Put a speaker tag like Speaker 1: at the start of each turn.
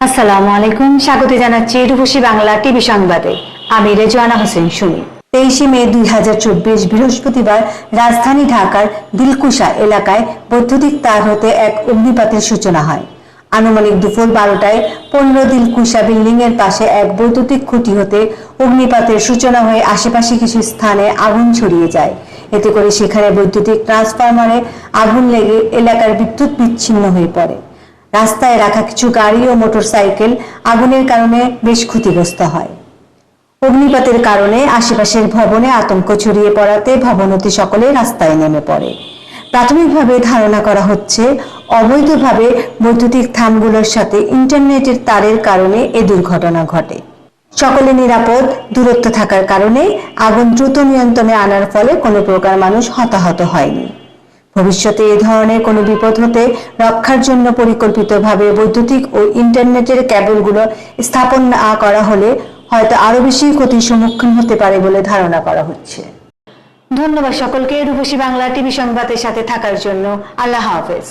Speaker 1: আসসালামু আলাইকুম। স্বাগত জানাচ্ছি রূপসী বাংলা টিভি সংবাদে। আমি রেজওয়ানা হোসেন সুমি। তেইশে মে দুই হাজার চব্বিশ বৃহস্পতিবার রাজধানী ঢাকার দিলকুশা এলাকায় বৈদ্যুতিক তার হতে এক অগ্নিপাতের সূচনা হয়। আনুমানিক দুপুর বারোটায় পনেরো দিলকুশা বিল্ডিং এর পাশে এক বৈদ্যুতিক খুঁটি হতে অগ্নিপাতের সূচনা হয়ে আশেপাশে কিছু স্থানে আগুন ছড়িয়ে যায়। এতে করে সেখানে বৈদ্যুতিক ট্রান্সফরমারে আগুন লেগে এলাকার বিদ্যুৎ বিচ্ছিন্ন হয়ে পড়ে। রাস্তায় রাখা কিছু গাড়ি ও মোটরসাইকেল আগুনের কারণে বেশ ক্ষতিগ্রস্ত হয়। অগ্নিপাতের কারণে আশেপাশের ভবনে আতঙ্ক ছড়িয়ে পড়াতে ভবনতি সকলে রাস্তায় নেমে পড়ে। প্রাথমিকভাবে ধারণা করা হচ্ছে, অবৈধভাবে বৈদ্যুতিক থামগুলোর সাথে ইন্টারনেটের তারের কারণে এ দুর্ঘটনা ঘটে। সকলে নিরাপদ, দূরত্ব থাকার কারণে আগুন দ্রুত নিয়ন্ত্রণে আনার ফলে কোনো প্রকার মানুষ হতাহত হয়নি। ভবিষ্যতে এ ধরনের কোনো বিপদ হতে রক্ষার জন্য পরিকল্পিতভাবে বৈদ্যুতিক ও ইন্টারনেটের ক্যাবলগুলো স্থাপন না করা হলে হয়তো আরও বেশি ক্ষতির সম্মুখীন হতে পারে বলে ধারণা করা হচ্ছে। ধন্যবাদ সকলকে। রূপসী বাংলা টিভি সংবাদের সাথে থাকার জন্য আল্লাহ হাফেজ।